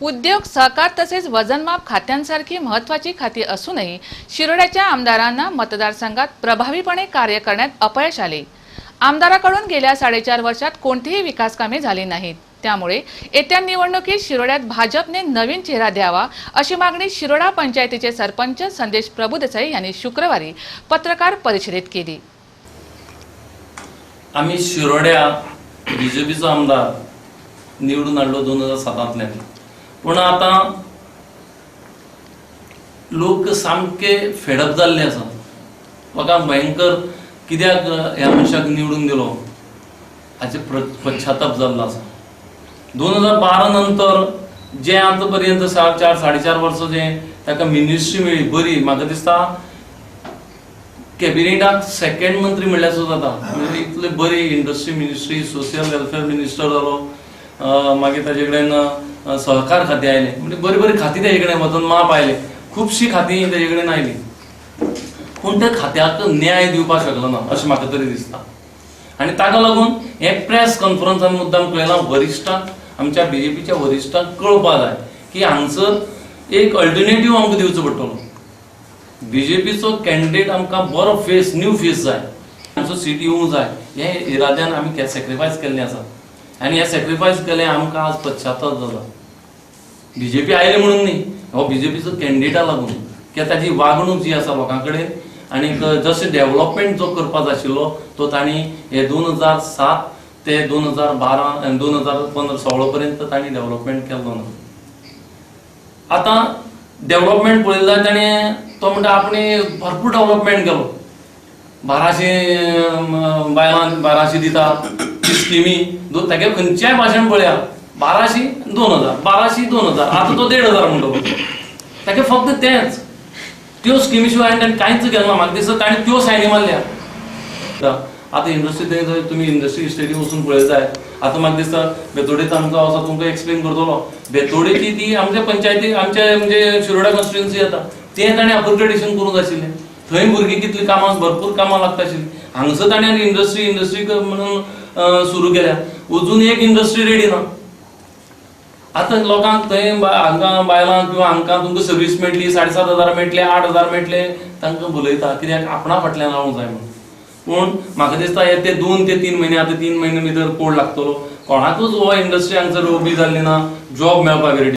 उद्योग सहकार तसेच वजनमाप खात्यांसारखी महत्वाची खाती असूनही शिरोड्याच्या आमदारांना मतदारसंघात प्रभावीपणे कार्य करण्यात अपयश आले. आमदाराकडून गेल्या साडेचार वर्षात कोणतीही विकास कामे झाली नाहीत. त्यामुळे येत्या निवडणुकीत शिरोड्यात भाजपने नवीन चेहरा द्यावा अशी मागणी शिरोडा पंचायतीचे सरपंच संदेश प्रभुदेसाई यांनी शुक्रवारी पत्रकार परिषदेत केली. आम्ही शिरोड्या बीजेपीचो आमदार निवडून हाडलो दोन हजार सातांतल्यान पूण आतां लोक सामके फेडप जाल्ले आसा म्हाका भयंकर कित्याक ह्या मनशाक निवडून दिलो हाचे पश्चाताप जाल्लो आसा दोन हजार बारा नंतर जे आतां पर्यंत सा चार साडे चार वर्सां जे ताका मिनिस्ट्री मेळ्ळी बरी म्हाका दिसता कॅबिनेटाक सेकंड मंत्री म्हणल्यार सुद्दां जाता म्हणजे इतले बरी industry ministry social welfare minister जालो मागीर ताचे कडेन सहकार खातें आयलें. म्हणजे बरी बरी खाती तेजे कडेन वचून माप आयले खुबशीं खातीं तेजे कडेन आयलीं पूण त्या खात्याक न्याय दिवपाक शकलो ना अशें म्हाका तरी दिसता. आनी ताका लागून हे प्रेस कॉन्फरन्सान मुद्दाम कळयलां वरिश्ठांक आमच्या बीजेपीच्या वरिश्ठांक कळपाक जाय की हांगसर एक अल्टरनेटीव आमकां दिवचो पडटलो. बीजेपीचो कॅन्डिडेट आमकां बरो फेस न्यू फेस जाय आमचो सीट येवंक जाय हे इराद्यान आमी सॅक्रिफायस केल्लें आसा. आनी हे सॅक्रिफायस केलें आमकां आज पश्चाताप जाला बीजेपी आयले म्हणून न्ही. हो बीजेपीचो कॅन्डिडेटा लागून कित्याक ताची वागणूक जी आसा लोकां कडेन आनी जशें डेव्हलपमेंट जो करपा जाय आशिल्लो तो तांणी हे दोन हजार सात ते दोन हजार बारा दोन हजार पंदरा सोळा पर्यंत तांणी डेव्हलपमेंट केल्लो ना आतां डेव्हलपमेंट पळयलें जाल्यार ताणें तो म्हणटा आपणे भरपूर डेव्हलपमेंट केलो. बाराशे बायलां बायलांक बाराशे दिता स्किमी दो तागे खंयच्याय भाशेन पळया बाराशे दोन हजार. बाराशे दोन हजार. आतां तो देड हजार म्हणटलो ताका फक्त तेंच त्यो स्किमी शिवाय आनी ताणें कांयच केलें ना म्हाका दिसता ताणें त्यो सायनी मारल्या. आतां इंडस्ट्री जर तुमी इंडस्ट्री स्टडी वचून पळयत जाय आतां म्हाका दिसता बेतोडेत आमकां तुमकां एक्सप्लेन करतलो बेतोडेची ती आमच्या पंचायती आमच्या म्हणजे शिरोडा कॉन्स्टिट्युएन्सी येता तें ताणें अपग्रेडेशन करूंक जाय आशिल्लें थंय भुरगीं कितलीं कामां भरपूर कामां लागता आशिल्लीं हांगसर ताणें इंडस्ट्री इंडस्ट्री म्हणून सुरू केल्या. अजून एक इंडस्ट्री रेडी ना. आतां लोकांक थंय हांकां हांगा बायलांक किंवा हांकां तुमकां सर्वीस मेळटली साडे सात हजार मेळटले आठ हजार मेळटले तांकां भुलयता कित्याक आपणा फाटल्यान रावूंक जाय म्हणून. पूण म्हाका दिसता हे ते दोन ते तीन म्हयने आतां तीन म्हयने भितर कोड लागतलो. कोणाकूच हो इंडस्ट्री हांगसर उबी जाल्ली ना. जॉब मेळपाक रेडी